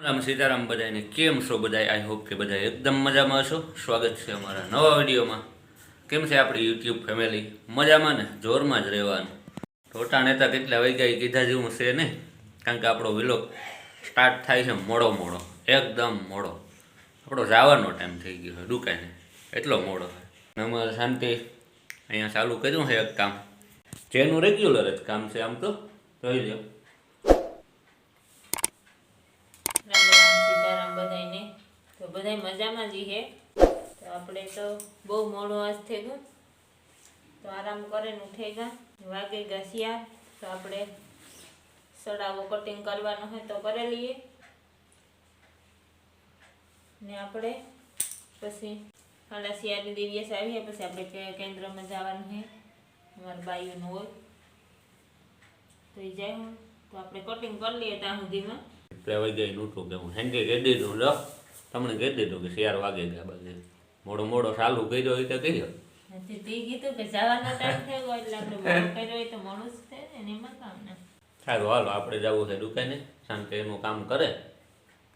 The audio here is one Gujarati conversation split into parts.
રામ સીતારામ બધાને કેમ છો બધા આઈ હોપ કે બધા એકદમ મજામાં છો સ્વાગત છે અમારા નવા વિડીયોમાં. કેમ છે આપણી યુટ્યુબ ફેમિલી મજામાં ને? જોરમાં જ રહેવાનું. ટોટા નેતા કેટલા વાગ્યા એ કીધા જેવું છે ને? કારણ કે આપણો વિલોક સ્ટાર્ટ થાય છે મોડો મોડો. એકદમ મોડો. આપણો જવાનો ટાઈમ થઈ ગયો છે. દુકાને. એટલો મોડો. અમારે શાંતિ અહીંયા ચાલુ કર્યું છે એક કામ. જેનું રેગ્યુલર જ કામ છે આમ તો. જોઈ લો રામ રામ સીતારામ બધાયને તો બધાય મજામાં જ તો આપણે તો બહુ મોડો આજ થઈ ગયું. તો આરામ કરીને ઉઠી ગયા. વાગે ઘસ્યા તો આપણે સડાવો કટિંગ કરવાનો હોય તો કરી લઈએ. ને આપણે પછી ખાલા શિયાળી દિવસ આવીએ પછી આપણે કેન્દ્રમાં જવાનું છે. અમારા બાઈઓનું હોય. તો એ જાય હું તો આપણે કટિંગ કરી લઈએ ત્યાં સુધીમાં. વાગ્યા ઉઠું કે હું હેંગે રેડી દીધું, લો. તમને કહી દીધું કે શિયાર વાગે ગયા બાજુ મોડો મોડો ચાલુ કર્યો હોય તો તે કર્યો તો સારું હાલો આપણે જવું છે દુકાને. શાંતિ એનું કામ કરે.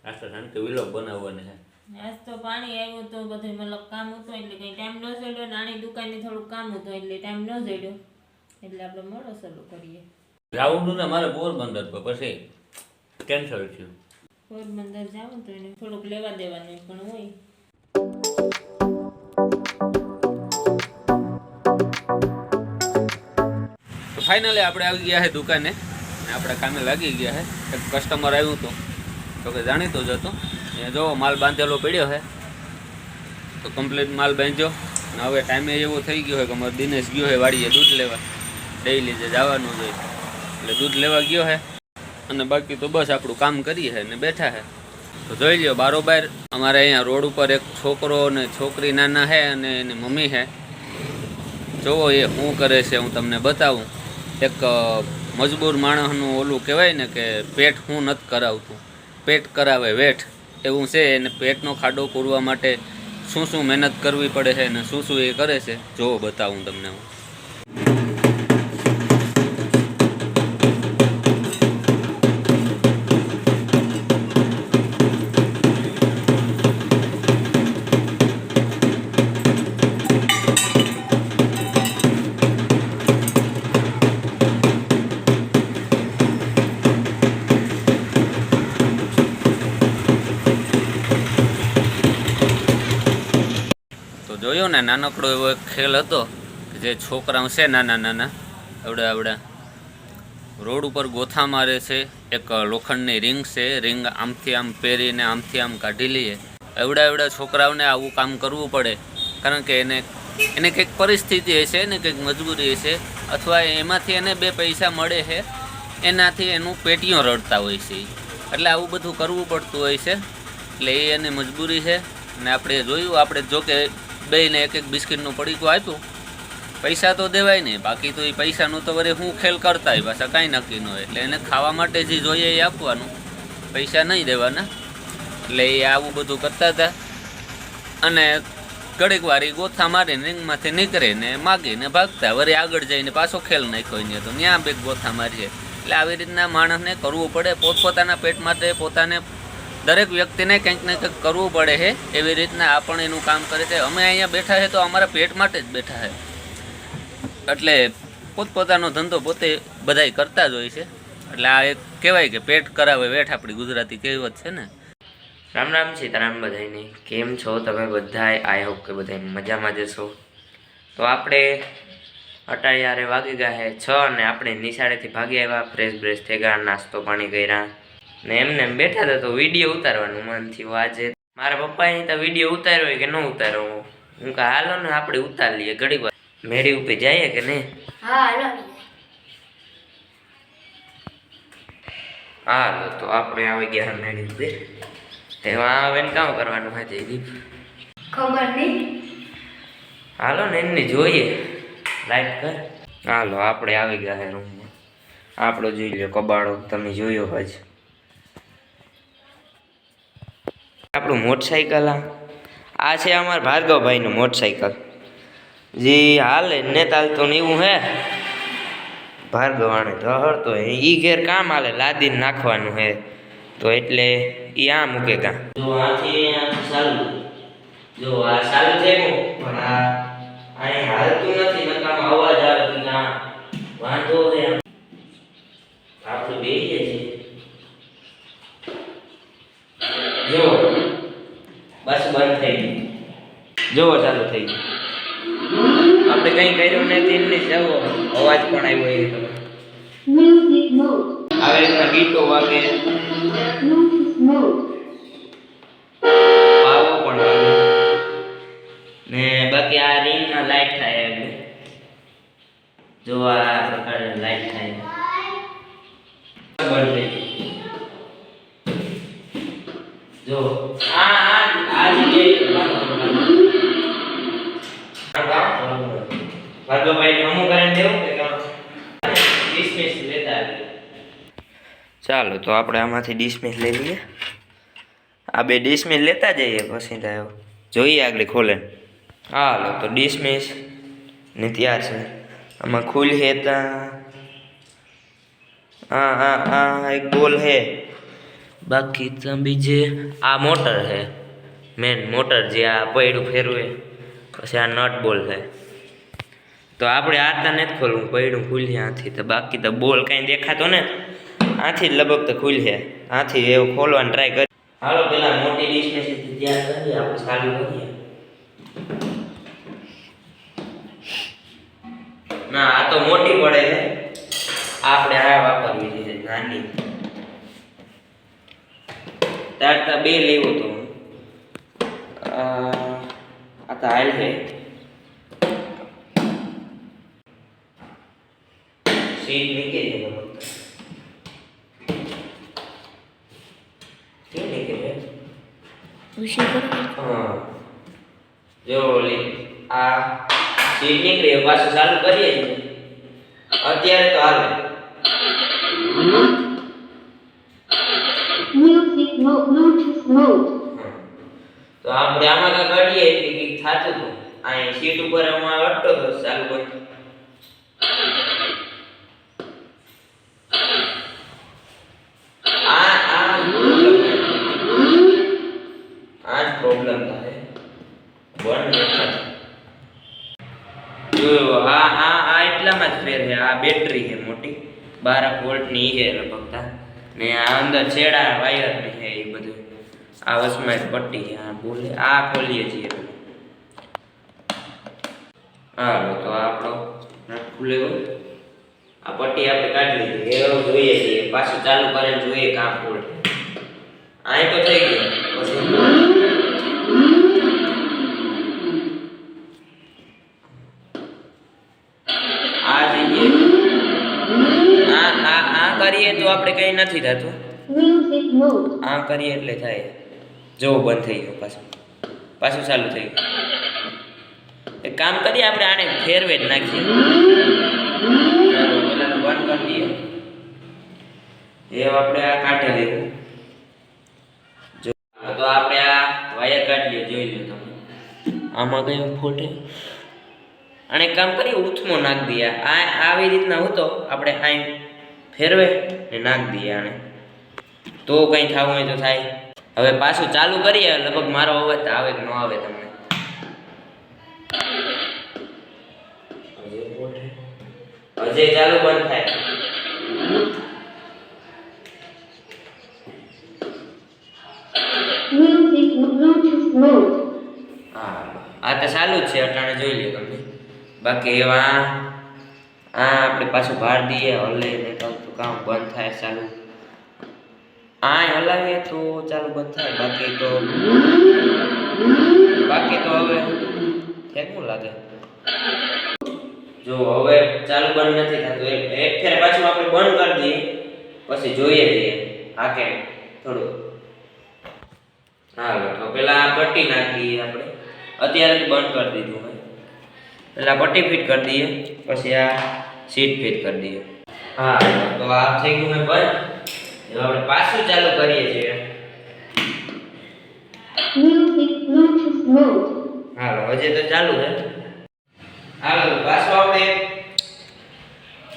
આસ્તે શાંતિ વિલોગ બનાવવાને છે. આજ તો પાણી આવ્યું તો બધું મતલબ કામ હતું એટલે કંઈ ટાઈમ ન જડ્યો નાની દુકાને થોડું કામ હતું એટલે ટાઈમ ન જડ્યો એટલે આપણે મોડો શરૂ કરીએ. જવું ને મારે પોરબંદર પર પછી કેન્સલ થયું. પોરબંદર જાઉં તો એને થોડુંક લેવા દેવાનું પણ હોય. ફાઇનલી આપણે આવી ગયા છે દુકાને ને આપણે કામે લાગી ગયા છે એક કસ્ટમર આવ્યું હતું તો કે જાણીતો જ હતો. એ જો માલ બાંધેલો પડ્યો છે તો કમ્પ્લીટ માલ બાંધ્યો. ને હવે ટાઈમે એવો થઈ ગયો છે કે અમારો દિનેશ ગયો હોય વાડીએ દૂધ લેવા. ડેઈલી જે જવાનું જોઈએ એટલે દૂધ લેવા ગયો છે અને બાકી તો બસ આપણું કામ કરીએ છે ને બેઠા છે તો જોઈ લ્યો બારોબાર અમારે અહીંયા રોડ ઉપર એક છોકરો ને છોકરી નાના છે અને એની મમ્મી છે જોવો એ શું કરે છે, હું તમને બતાવું. એક મજબૂર માણસનું ઓલું કહેવાય ને કે પેટ હું નથી કરાવતું. પેટ કરાવે વેઠ. એવું છે, એને પેટનો ખાડો પૂરવા માટે શું શું મહેનત કરવી પડે છે અને શું શું એ કરે છે, જોવો બતાવું તમને હું. ને નાનકડો એવો એક ખેલ હતો કે જે છોકરાઓ છે નાના નાના, આવડા આવડા, રોડ ઉપર ગોથા મારે છે, એક લોખંડની રિંગ છે, રિંગ આમથી આમ પહેરીને આમથી આમ કાઢી લઈએ. એવડા એવડા છોકરાઓને આવું કામ કરવું પડે, કારણ કે એને એને કંઈક પરિસ્થિતિ હશે ને કંઈક મજબૂરી હશે, અથવા એમાંથી એને બે પૈસા મળે છે, એનાથી એનું પેટીઓ રડતા હોય છે. એટલે આવું બધું કરવું પડતું હોય છે, એટલે એ એની મજબૂરી છે, અને આપણે જોયું, આપણે જો કે બેયને એક એક બિસ્કિટનું પડીકું આપ્યું. પૈસા તો દેવાય નહીં, બાકી તો એ પૈસાનું તો વરે હું ખેલ કરતા હોય પાછા કાંઈ નક્કી ન હોય. એટલે એને ખાવા માટે જે જોઈએ એ આપવાનું. પૈસા નહીં દેવાના. એટલે એ આવું બધું કરતા હતા. અને ઘડીક વાર ઈ ગોથા મારીને રિંગમાંથી નીકળે ને માગીને ભાગતા. વરે આગળ જઈને પાછો ખેલ નાખ્યો ને તો. ત્યાં બે ગોથા મારીએ. એટલે આવી રીતના માણસને કરવું પડે. પોતપોતાના પેટ માટે પોતાને દરેક વ્યક્તિને કંઈક ને કંઈક કરવું પડે છે, એવી રીતના આ પણ એનું કામ કરે છે. અમે અહીંયા બેઠા છે તો અમારા પેટ માટે જ બેઠા છે. એટલે પોતપોતાનો ધંધો પોતે બધાય કરતા જ હોય છે. એટલે આ એક કહેવાય કે પેટ કરાવે વેઠ આપણી ગુજરાતી કહેવત છે ને. રામ રામ સીતારામ બધાને કેમ છો તમે બધાય? આઈ હોપ કે બધા મજામાં જશો તો આપણે અટાયારે વાગી ગયા છે છ અને આપણે નિશાળેથી ભાગી આવ્યા. ફ્રેશ બ્રેશ થઈ ગયા, નાસ્તો પાણી કર્યા. ને એમને એમ બેઠા હતા તો વીડિયો ઉતારવાનું મન થયું આજે. મારા પપ્પાએ તો વીડિયો ઉતાર્યો કે ન ઉતારો હું કે હાલો ને આપણે ઉતારી લઈએ ઘડી વાર. મેળી ઉપર જઈએ કે નહીં? હાલો તો આપણે આવી ગયા મેળી ઉપર એમાં આવે ને કામ કરવાનું હોય જયદીપ ખબર નહીં. હાલો ને એમને જોઈએ. લાઈટ કર. હાલો આપણે આવી ગયા રૂમમાં. આપણો જોઈ લો કબાડો તમે જોયો હજ આપણું મોટરસાઇકલ આ. આ છે અમારા ભાર્ગવભાઈનું મોટરસાઇકલ જે, હાલે ને ચાલતો ને એવું હે. ભાર્ગવાણે ધહડતો હે. એ ઘેર કામ હાલે, લાદીને નાખવાનું હે. તો એટલે એ આ મૂકે કા જો આથી ચાલુ. જો આ ચાલુ છે પણ આ અહીં હાલતું નથી, નકામ અવાજ આવે ના વાંધો છે આમ. આપણે બેસીએ છીએ જો બસ બંધ થઈ ગયું જો ચાલુ થઈ ગયું. આપણે કંઈ કર્યું નથી ને જવો અવાજ પણ આવ્યો એ તો આવી રીતના ગીતો વાગે. પાવો પણ વાગે. ને બાકી આ રિંગમાં લાઈટ થાય એટલે જો આ પ્રકારે લાઈટ થાય. બંધ થઈ જો આ ભાર્ગવભાઈ ભાઈ કરીને દેવું કે ડિસમિસ લેતા ચાલો, તો આપણે આમાંથી ડિસમિસ લઈ લઈએ. આ બે ડિસમિસ લેતા જઈએ પછી થાય જોઈએ આગળ ખોલે. હાલો, તો ડિસમિસ ને ત્યાર છે. આમાં ખુલ હે તા. હા હા હા એક બોલ હે. બાકી તો બીજે આ મોટર હે. મેન મોટર જે આ પૈડું ફેરવે, પછી આ નટ બોલ છે તો આપણે આતા નથી ખોલવું, પૈડું ખુલ્યા આથી. તો બાકી તો બોલ કાંઈ દેખાતો ને આથી જ લગભગ તો ખુલ્યા. આથી એવું ખોલવાની ટ્રાય કરી. હાલો, પેલા મોટી ડીશ ને તૈયાર કરીએ આપણે ચાલુ કરીએ. ના, આ તો મોટી પડે છે. આપણે આ વાપરવી છે, નાની. તારતા બે લેવો તો. આ તો હાલ છે. સીટ નીકળી છે ફક્ત કેમ નીકળે હા. જો ઓલી આ સીટ નીકળે પાછું ચાલુ કરીએ છીએ અત્યારે તો હાલે. Music mode. Bluetooth mode. તો આપણે આમાં કાઢીએ એટલે કંઈક થાતું હતું. અહીં સીટ ઉપર હું અડતો હતો ચાલુ બંધ આ આ આ જ પ્રોબ્લેમ થાય બંધ નથી થતું. જો આ આ આ એટલામાં જ ફેર છે આ બેટરી છે મોટી. બાર વોલ્ટની છે લગભગ ને આ અંદર છેડા વાયરની છે એ બધું. આ વસમાં પટ્ટી આ બોલે, આ ખોલીએ છીએ હા તો આપણો નટ ખુલે આ પટ્ટી આપણે કાઢી લીધી. એ જોઈએ છીએ. પાછું ચાલુ કરીને જોઈએ કામ ખોલે. અહીં તો થઈ ગયું. આપણે નથી થતું. mode. આ કરીએ એટલે થાય. જો બંધ થઈ ગયું પાછું. પાછું ચાલુ થઈ ગયું. કામ કરીએ, આપણે આને ફેરવે જ નાખીએ એ આપણે આ કાઢી લેવું. જો, તો આપણે આ વાયર કાઢી લઈએ જોઈ લો તમે. આમાં કયું ફોટે અને કામ કરીએ ઉથમો નાખ દઈએ. આ આવી રીતના હતો આપણે અહીં ફેરવે ને નાખ દઈએ આને. તો કંઈ થવું હોય તો થાય. હવે પાછું ચાલુ કરીએ, લગભગ મારો અવાજ આવે કે ન આવે તમને. હજે ચાલુ બંધ થાય. આ તો ચાલુ જ છે, અટાણે જોઈ લે તમે. બાકી એવા, આ આપણે પાછું ભાર દઈએ, હલે ને કામ બંધ થાય ચાલુ. આ હલાવીએ તો ચાલુ બંધ થાય. બાકી તો બાકી તો હવે કેવું લાગે? જો હવે ચાલુ બંધ નથી થતું. એક એક ફેર પાછું આપણે બંધ કરી દઈએ. પછી જોઈએ છીએ. આ કેમ થોડું. હાલો, તો પેલા આ પટ્ટી નાખીએ આપણે. અત્યારે બંધ કરી દીધું પેલા પટ્ટી ફિટ કરી દઈએ. પછી આ સીટ ફિટ કરી દઈએ. હા, તો આ થઈ ગયું મેં બંધ હવે આપણે પાછું ચાલુ કરીએ છીએ. હાલો, હજી તો ચાલુ છે. હાલો પાછું આપણે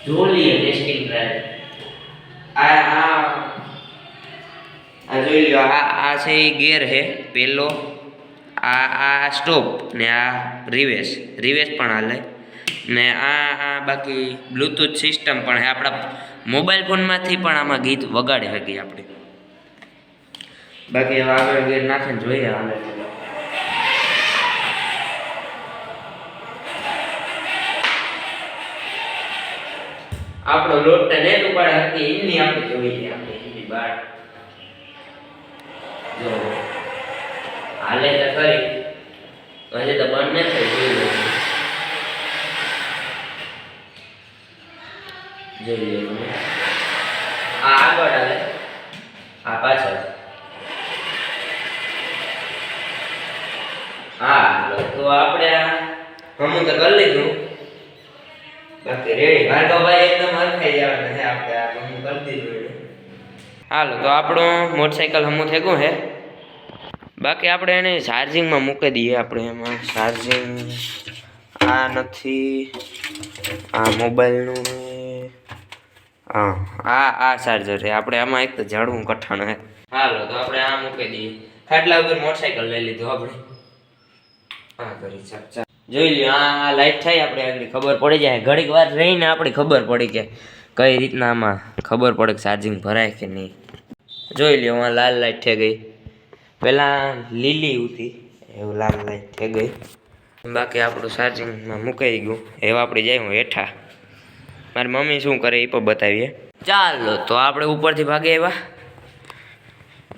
જોઈ ટેસ્ટિંગ ડ્રાઈવ આ આ જોઈ લ્યો, આ આ છે એ ગેર હે પેલો. આ આ સ્ટોપ ને આ રિવેસ રિવેસ પણ હાલે. ને આ આ બાકી બ્લૂટૂથ સિસ્ટમ પણ આપણા મોબાઈલ ફોનમાંથી પણ આમાં ગીત વગાડી શકીએ આપણે. બાકી હવે આગળ ગીર નાખીને જોઈએ હાલે. આપણો લોટ ને ઉપાડે હતી એમની આપણે જોઈએ આપણે એમની બાર. જો, હાલે તો કરી હજી તો બંધ ન થઈ જોઈ લો જોઈ લો તમે. આ આગળ આવે આ પાછળ હા તો આપણે હમું તો કરી લીધું છે હાલો, તો આપણું મોટરસાઇકલ હમું થઈ ગયું હે બાકી આપણે એને ચાર્જિંગમાં મૂકી દઈએ આપણે એમાં ચાર્જિંગ આ નથી, આ મોબાઈલનું હા, આ આ ચાર્જર છે. આપણે આમાં એક તો ઝાડવું કઠણ હે. હાલો, તો આપણે આ મૂકી દઈએ. ખાટલા ઉપર મોટરસાઇકલ લઈ લીધું આપણે. હા, કરી, ચાલ જોઈ લ્યો, આ લાઈટ થાય આપણે આગળ, ખબર પડી જાય. ઘડીક વાર રહીને આપણે ખબર પડી કે કઈ રીતના આમાં ખબર પડે કે ચાર્જિંગ ભરાય કે નહીં. જોઈ લ્યો, આ લાલ લાઈટ થઈ ગઈ. પહેલાં લીલી હતી એવું લાલ લાઈટ થઈ ગઈ. બાકી આપણું ચાર્જિંગમાં મુકાઈ ગયું. એવા આપણે જાય હું હેઠા. મારી મમ્મી શું કરે એ પણ બતાવીએ. ચાલો તો આપણે ઉપરથી ભાગે આવ્યા.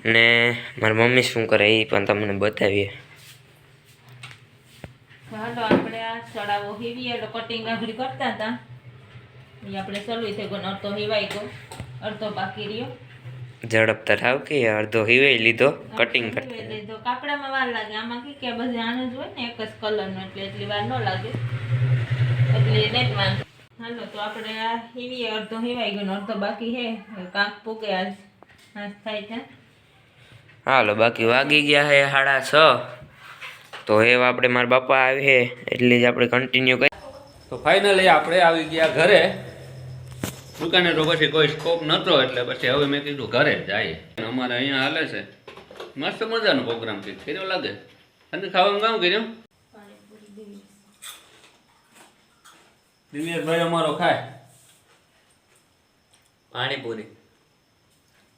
ને મારી મમ્મી શું કરે એ પણ તમને બતાવીએ. હાલો આપણે આ સડાવો હીવી એટલે કટિંગ આગળ કરતા હતા. એ આપણે સલવી થઈ ગયો ને અડધો હિવાઈ ગયો. અડધો બાકી રહ્યો. ઝડપતા થાવ કે અડધો હિવાઈ લીધો કટિંગ કરતા. લીધો. કાપડામાં વાર લાગે. આમાં કે કે બધે આનું જ હોય ને એક જ કલરનો એટલે એટલી વાર ન લાગે. એટલે નેટ વાંધો હાલો તો આપણે આ હીવી અડધો હીવાઈ ગયો અડધો બાકી હે. કાંક પૂકે આજ આજ થાય છે. હાલો બાકી વાગી ગયા હે સાડા છ. તો હે આપણે મારા બાપા આવે હે એટલે જ આપણે કન્ટિન્યુ કરી. તો ફાઇનલી આપણે આવી ગયા ઘરે. દુકાને તો પછી કોઈ સ્કોપ નહોતો એટલે પછી હવે મેં કીધું ઘરે જાય અમારે અહીંયા હાલે છે. મસ્ત મજાનો પ્રોગ્રામ છે. કર્યો લાગે? અને ખાવાનું કામ કર્યું? દિવ્યેશભાઈ અમારો ખાય. પાણીપુરી.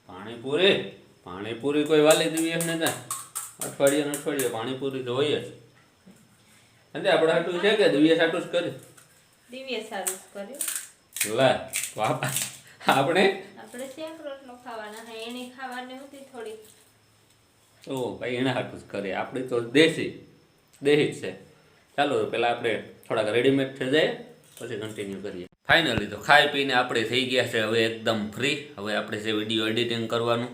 પાણીપુરી? પાણીપુરી કોઈ વાલી દિવ્યેશ ને અઠવાડિયે અઠવાડિયે પાણીપુરી તો હોય જ. અને આપણે આટલું છે કે દિવ્ય આટલું જ કરી દિવ્ય સારું કર્યું. લે આપણે? આપણે શેક રોટલો ખાવાના હે એને ખાવાની હતી થોડી. તો ભાઈ એને હાટું જ કરે આપણે તો દેશી દેહી જ છે. ચાલો પેલા આપણે થોડાક રેડીમેડ થઈ જાય. પછી કન્ટિન્યુ કરીએ. ફાઇનલી તો ખાઈ પીને આપણે થઈ ગયા છે હવે એકદમ ફ્રી હવે આપણે છે વીડિયો એડિટિંગ કરવાનું,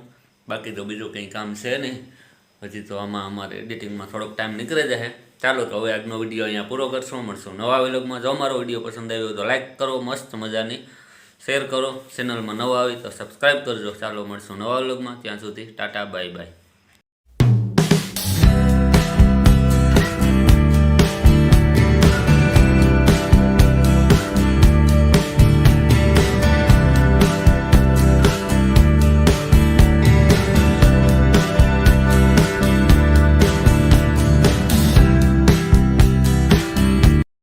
બાકી તો બીજું કંઈ કામ છે નહીં. હજી તો આમાં અમારે એડિટિંગમાં થોડોક ટાઈમ નીકળી જશે. ચાલો તો હવે આજનો વીડિયો અહીંયા પૂરો કરશું. મળશું નવા વિલોગમાં જો અમારો વીડિયો પસંદ આવ્યો તો લાઇક કરો, મસ્ત મજાની. શેર કરો. ચેનલમાં નવા આવી તો સબસ્ક્રાઈબ કરજો. ચાલો મળશું નવા વિલોગમાં ત્યાં સુધી ટાટા બાય બાય